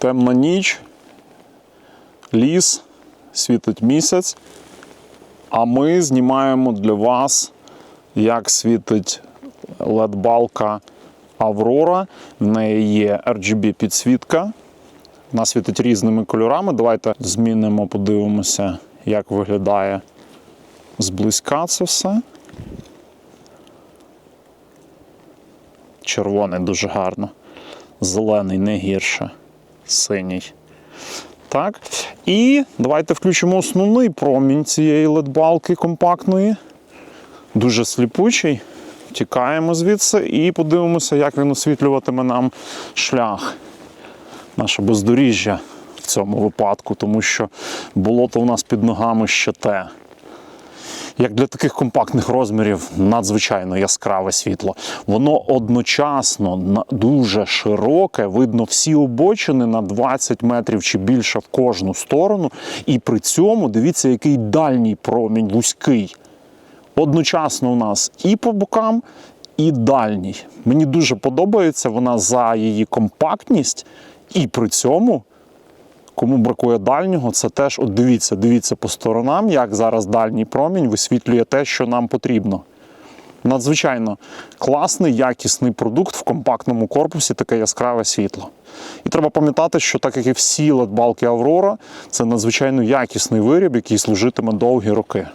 Темна ніч, ліс, світить місяць. А ми знімаємо для вас, як світить LED-балка Аврора. В неї є RGB підсвітка. Вона світить різними кольорами. Давайте змінимо, подивимося, як виглядає зблизька це все. Червоний дуже гарно. Зелений не гірше. Синій. Так. І давайте включимо основний промінь цієї LED-балки компактної. Дуже сліпучий. Тікаємо звідси і подивимося, як він освітлюватиме нам шлях. Наше бездоріжжя в цьому випадку, тому що болото у нас під ногами ще те. Як для таких компактних розмірів надзвичайно яскраве світло. Воно одночасно дуже широке, видно всі обочини на 20 метрів чи більше в кожну сторону. І при цьому дивіться, який дальній промінь вузький. Одночасно у нас і по бокам, і дальній. Мені дуже подобається вона за її компактність, і при цьому Кому бракує дальнього, це теж от дивіться, дивіться по сторонам, як зараз дальній промінь висвітлює те, що нам потрібно. Надзвичайно класний, якісний продукт в компактному корпусі, таке яскраве світло. І треба пам'ятати, що так як і всі LED-балки Аврора, це надзвичайно якісний виріб, який служитиме довгі роки.